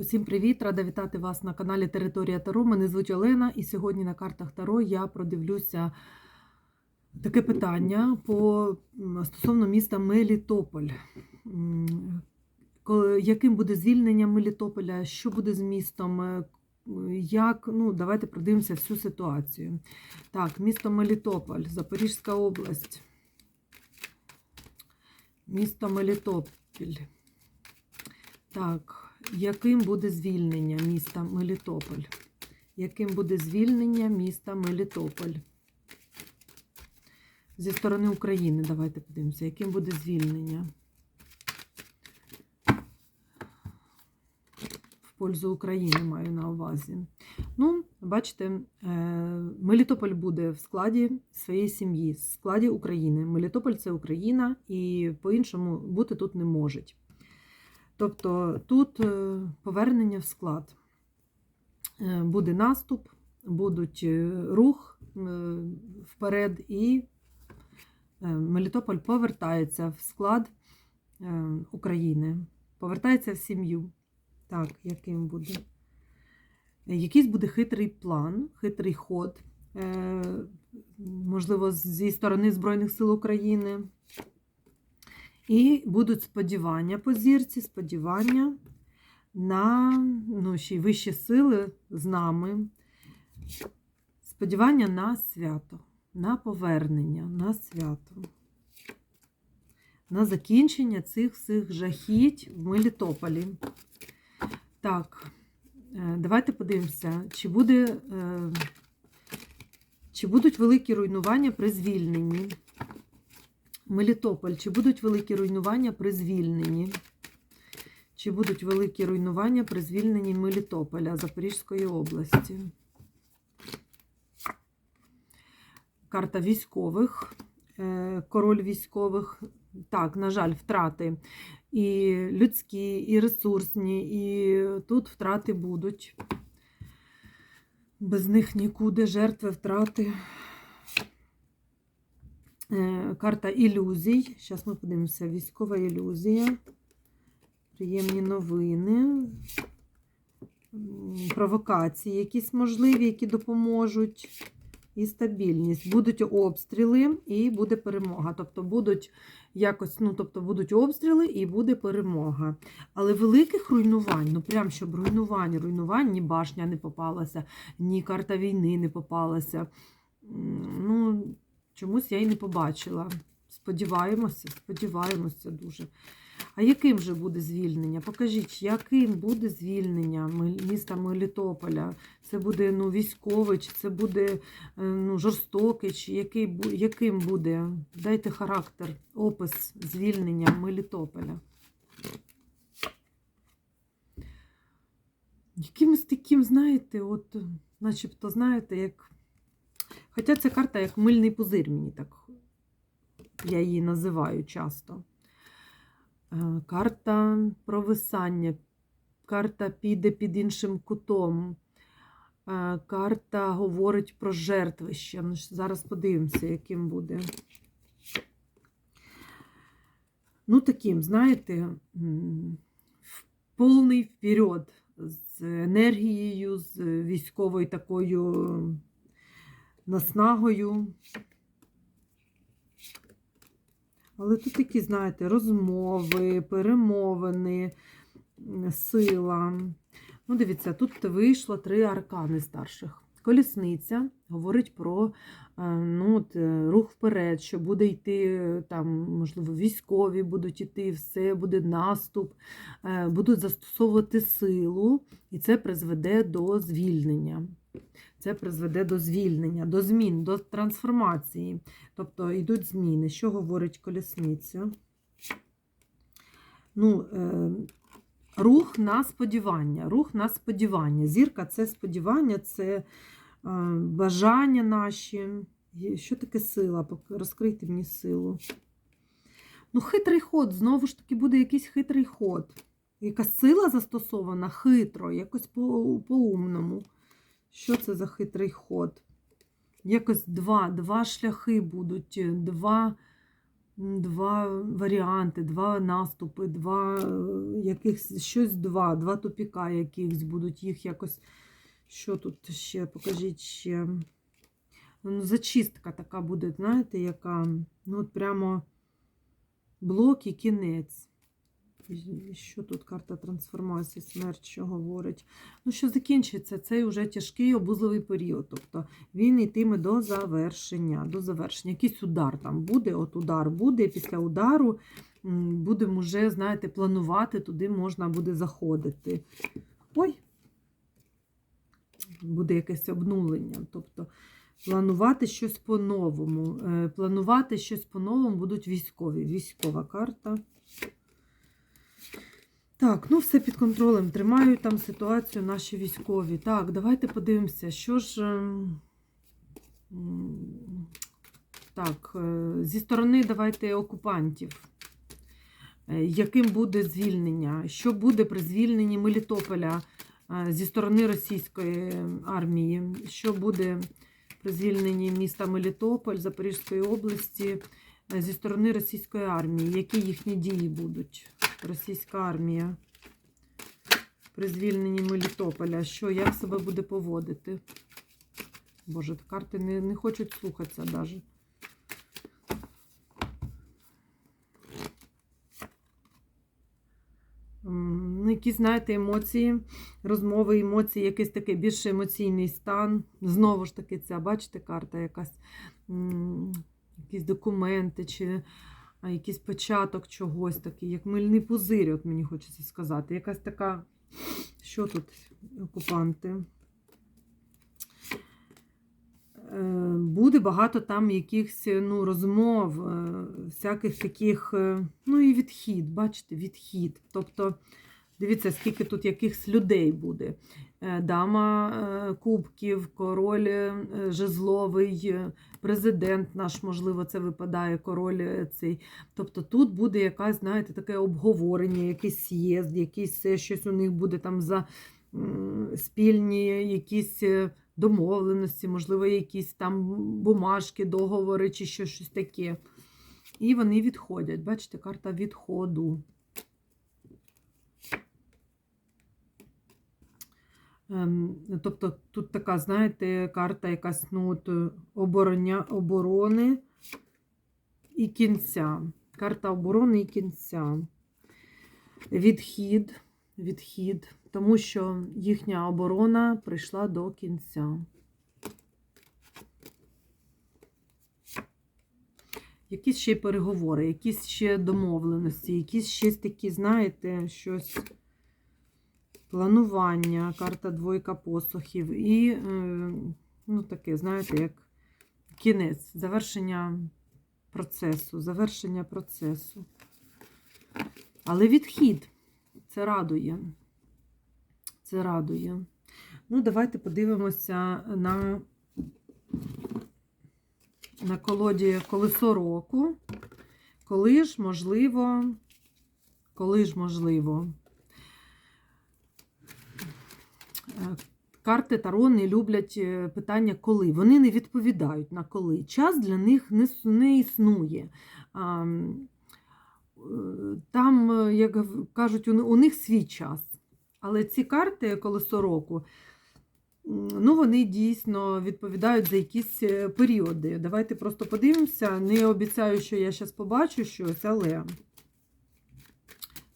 Усім привіт! Рада вітати вас на каналі Територія Таро. Мене звуть Олена, і сьогодні на картах Таро я продивлюся таке питання по стосовно міста Мелітополь. Яким буде звільнення Мелітополя? Що буде з містом? е, Як, ну, давайте продивимося всю ситуацію. Так, місто Мелітополь, Запорізька область. Місто Мелітополь. Так, яким буде звільнення міста Мелітополь? Яким буде звільнення міста Мелітополь? Зі сторони України, давайте подивимося, яким буде звільнення? В пользу України маю на увазі. Ну, бачите, е, Мелітополь буде в складі своєї сім'ї, в складі України. Мелітополь це Україна, і по-іншому бути тут не можуть. Тобто тут е, повернення в склад. Е, Буде наступ, будуть е, рух вперед, і Мелітополь повертається в склад України, повертається в сім'ю. Так, яким буде? Якийсь буде хитрий план, хитрий ход, можливо, зі сторони Збройних сил України. І будуть сподівання по зірці, сподівання на ну, вищі сили з нами. Сподівання на свято, на повернення, на свято, на закінчення цих всіх жахіть в Мелітополі. Так, е, давайте подивимося, чи буде. е, Чи будуть великі руйнування при звільненні? Мелітополь, чи будуть великі руйнування при звільненні? Чи будуть великі руйнування при звільненні Мелітополя Запорізької області? Карта військових, е, король військових. Так, на жаль, втрати і людські, і ресурсні, і тут втрати будуть. Без них нікуди жертви, втрати. Е, Карта ілюзій. Зараз ми подивимося. Військова ілюзія. Приємні новини. Провокації якісь можливі, які допоможуть. І стабільність. Будуть обстріли і буде перемога. Тобто будуть якось, ну, тобто будуть обстріли і буде перемога. Але великих руйнувань, ну прям щоб руйнувань, руйнувань, ні башня не попалася, ні карта війни не попалася. Ну, Чомусь я і не побачила. Сподіваємося, сподіваємося дуже. А яким же буде звільнення? Покажіть, яким буде звільнення міста Мелітополя? Це буде ну, військовий, чи це буде е, ну, жорстокий, чи який, яким буде? Дайте характер, опис звільнення Мелітополя. Якимось таким, знаєте, от, начебто, знаєте, як. Хоча ця карта як мильний пузир, мені так я її називаю часто. Е, Карта провисання, карта піде під іншим кутом. Е, Карта говорить про жертвище. Ну, Зараз подивимося, яким буде. Ну, таким, знаєте, повний вперед, з енергією, з військовою такою наснагою. Але тут такі, знаєте, розмови, перемовини, сила. Ну, дивіться, тут вийшло три аркани старших. Колісниця говорить про е, ну, от, е, рух вперед, що буде йти, е, там, можливо, військові будуть йти, все, буде наступ, будуть застосовувати силу, і це призведе до звільнення. Це призведе до звільнення, до змін, до трансформації. Тобто йдуть зміни. Що говорить колісниця? Ну, е, рух на сподівання. Рух на сподівання. Зірка це сподівання, це е, бажання наші. Що таке сила? Розкрийте мені силу. Ну, хитрий ход, знову ж таки, буде якийсь хитрий ход. Якась сила застосована хитро, якось по- по-умному. Що це за хитрий ход? Якось два, два шляхи будуть, два два варіанти, два наступи, два е, якихось щось два, два тупіка якихось будуть їх якось. Що тут ще? Покажіть ще. Ну, зачистка така буде, знаєте, яка. Ну, от прямо блок і кінець. Що тут карта трансформації, смерть, що говорить? Ну, що закінчиться цей уже тяжкий обузливий період. Тобто він йтиме до завершення. До завершення. Якийсь удар там буде, от удар буде, і після удару будемо вже, знаєте, планувати, туди можна буде заходити. Ой, буде якесь обнулення. Тобто планувати щось по-новому. Е, Планувати щось по-новому будуть військові. Військова карта. Так, ну все під контролем. Тримають там ситуацію наші військові. Так, давайте подивимося, що ж. ем, Так, е, зі сторони давайте окупантів. Е, Яким буде звільнення? Що буде при звільненні Мелітополя е, зі сторони російської армії? Що буде при звільненні міста Мелітополь Запорізької області зі сторони російської армії? Які їхні дії будуть? Російська армія при звільненні Мелітополя. Що, як себе буде поводити? Боже, карти не, не хочуть слухатися навіть. Якісь, знаєте, емоції, розмови, емоції, якийсь такий більш емоційний стан. Знову ж таки, ця, бачите, карта якась, якісь документи чи якийсь початок чогось такий, як мильний пузир, от мені хочеться сказати. Якась така, що тут окупанти? Е, Буде багато там якихось ну, розмов, е, всяких таких, е, ну і відхід, бачите, відхід. Тобто, дивіться, скільки тут якихось людей буде. Е, Дама е, кубків, король е, жезловий, президент наш, можливо, це випадає, король цей. Тобто тут буде якась, знаєте, таке обговорення, якийсь з'їзд, якийсь щось у них буде там за спільні якісь домовленості, можливо, якісь там бумажки, договори чи що, щось таке. І вони відходять. Бачите, карта відходу. Тобто тут така, знаєте, карта якась ну, от, е, обороня, оборони і кінця. Карта оборони і кінця. Відхід, відхід, тому що їхня оборона прийшла до кінця. Якісь ще переговори, якісь ще домовленості, якісь ще такі, знаєте, щось планування, карта двойка посохів і, е, ну, таке, знаєте, як кінець, завершення процесу, завершення процесу. Але відхід це радує. Це радує. Ну, давайте подивимося на, на колоді колесо року. Коли ж можливо, коли ж можливо. Е, Карти Таро не люблять е, питання коли. Вони не відповідають на коли. Час для них не, не існує. Е, Там, е, як кажуть, у них свій час. Але ці карти колесо року, ну, вони дійсно відповідають за якісь періоди. Давайте просто подивимося. Не обіцяю, що я зараз побачу щось, але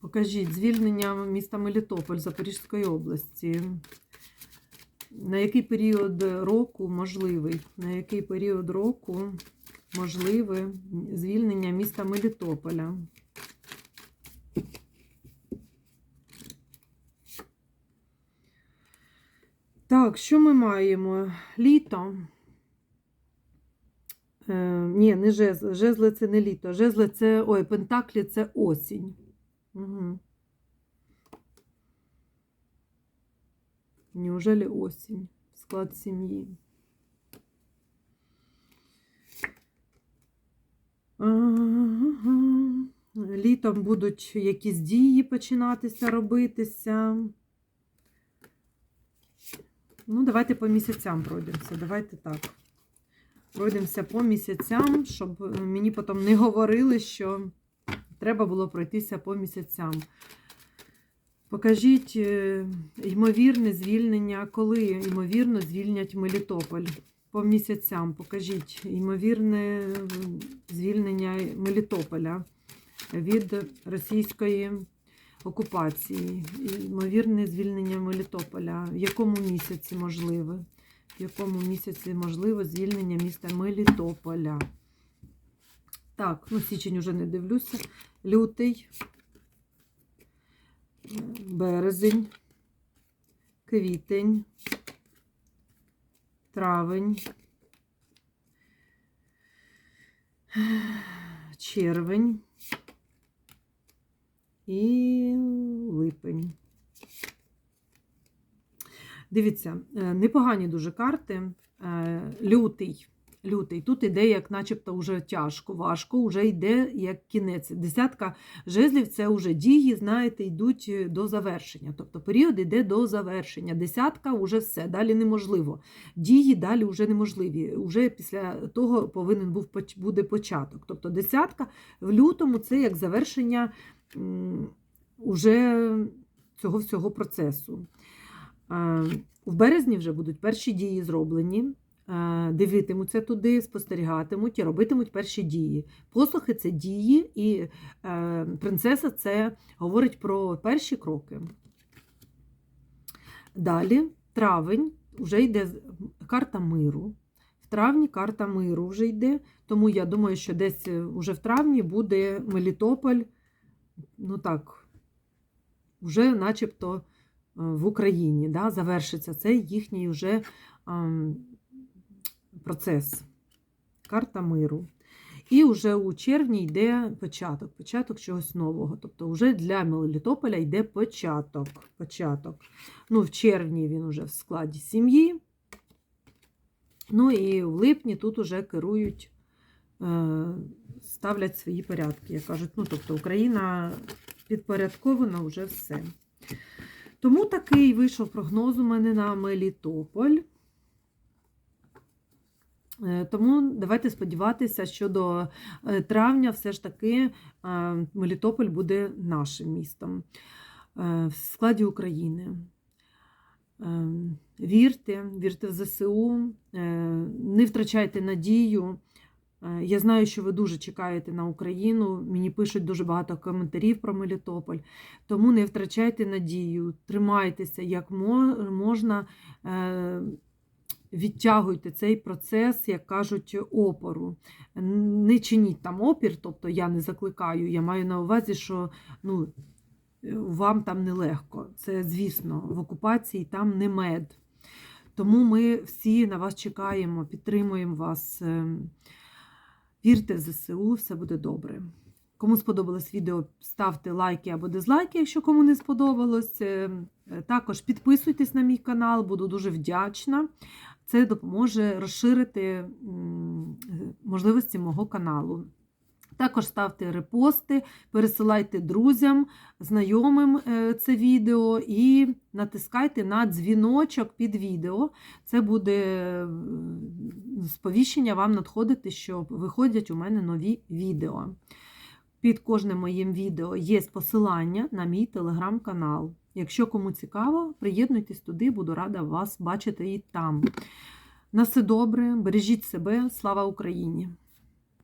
покажіть звільнення міста Мелітополь Запорізької області. На який період року можливий? На який період року можливе звільнення міста Мелітополя? Так, що ми маємо? Літо. Е, ні, не жезл. Жезли це не літо. Жезли це. Ой, пентаклі це осінь. Угу. Неужели осінь? Склад сім'ї. Літом будуть якісь дії починатися робитися. Ну, давайте по місяцям пройдемося. Давайте так. Пройдемося по місяцям, щоб мені потім не говорили, що треба було пройтися по місяцям. Покажіть е, ймовірне звільнення, коли ймовірно звільнять Мелітополь. По місяцям покажіть ймовірне звільнення Мелітополя від російської окупації. Ймовірне звільнення Мелітополя. В якому місяці можливе? В якому місяці можливо звільнення міста Мелітополя? Так, ну січень уже не дивлюся. Лютий, березень, квітень, травень, червень і липень. Дивіться, е, непогані дуже карти. Е, Лютий. Лютий. Тут іде, як начебто, вже тяжко, важко, вже йде як кінець. Десятка жезлів це вже дії, знаєте, йдуть е, до завершення. Тобто період йде до завершення. Десятка вже все, далі неможливо. Дії далі вже неможливі. Уже після того повинен був буде початок. Тобто десятка в лютому це як завершення уже цього всього процесу. Е, В березні вже будуть перші дії зроблені. Е, Дивитимуться туди, спостерігатимуть і робитимуть перші дії. Посохи це дії, і е, принцеса це говорить про перші кроки. Далі, травень, вже йде карта миру. В травні карта миру вже йде, тому я думаю, що десь уже в травні буде Мелітополь, ну так, вже начебто е, в Україні, да, завершиться цей їхній вже ем, процес. Карта миру. І вже у червні йде початок, початок чогось нового. Тобто, вже для Мелітополя йде початок. початок. Ну, в червні він уже в складі сім'ї. Ну і в липні тут уже керують, е, ставлять свої порядки. Як кажуть, ну, тобто Україна підпорядкована вже все. Тому такий вийшов прогноз у мене на Мелітополь. Е, Тому давайте сподіватися, що до е, травня все ж таки е, Мелітополь буде нашим містом в складі України. Вірте, вірте в ЗСУ, не втрачайте надію. Я знаю, що ви дуже чекаєте на Україну. Мені пишуть дуже багато коментарів про Мелітополь. Тому не втрачайте надію, тримайтеся як можна. Е, Відтягуйте цей процес, як кажуть, опору. Не чиніть там опір, тобто я не закликаю, я маю на увазі, що ну, вам там нелегко. Це, звісно, в окупації там не мед. Тому ми всі на вас чекаємо, підтримуємо вас. Ем, Вірте в ЗСУ, все буде добре. Кому сподобалось відео, ставте лайки або дизлайки, якщо кому не сподобалось. Е, Також підписуйтесь на мій канал, буду дуже вдячна. Це допоможе розширити можливості мого каналу. Також ставте репости, пересилайте друзям, знайомим е, це відео і натискайте на дзвіночок під відео. Це буде сповіщення вам надходити, що виходять у мене нові відео. Під кожним моїм відео є посилання на мій телеграм-канал. Якщо кому цікаво, приєднуйтесь туди, буду рада вас бачити і там. На все добре, бережіть себе, слава Україні!